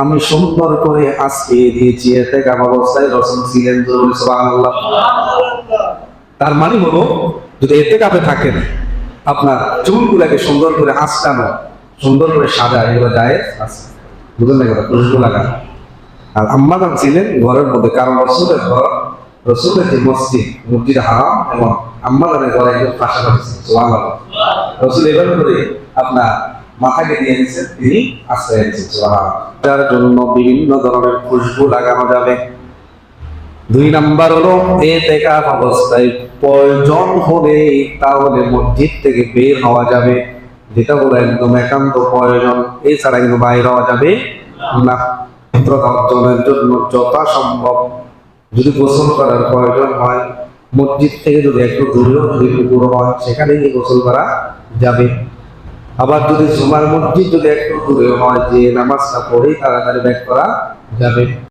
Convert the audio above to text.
আমি সুন্দর করে আজকে দিয়েছি এতে অবস্থায় রসুল ছিলেন তার মানে হলো, যদি এতে কাপে থাকেন, আপনার চুলগুলাকে সুন্দর করে আঁচকানো সুন্দর করে সাজা, এগুলো যায় বুঝলেন না কথা? খুশবু লাগানো। আর আম্মাদান ছিলেন, ঘরের মধ্যে, কারণ রসুলের ঘর, রসুলের যে মসজিদ মসজিদ হারাম, এবং আম্মাদানের ঘরে একদম পাশাপাশি রসুল এভাবে করে আপনার মাথাকে দিয়ে দিচ্ছেন তিনি আশ্রয় সোহান তার জন্য বিভিন্ন ধরনের খুশবু লাগানো যাবে। দুই নাম্বার হলো, এ দেখা অবস্থায় প্রয়োজন হলে তাহলে মসজিদ থেকে বের হওয়া যাবে। যেটা হলো একদম একান্ত প্রয়োজন, এছাড়া কিন্তু বাইরে হওয়া যাবে না। পবিত্রতা অর্জনের জন্য যথাসম্ভব যদি গোসল করার প্রয়োজন হয়, মসজিদ থেকে যদি একটু দূরেও যদি পুকুর হয় সেখানে গিয়ে গোসল করা যাবে। আবার যদি জুমার মধ্যে যদি একটু হয় যে নামাজটা পড়ে তাড়াতাড়ি ব্যাক করা যাবে।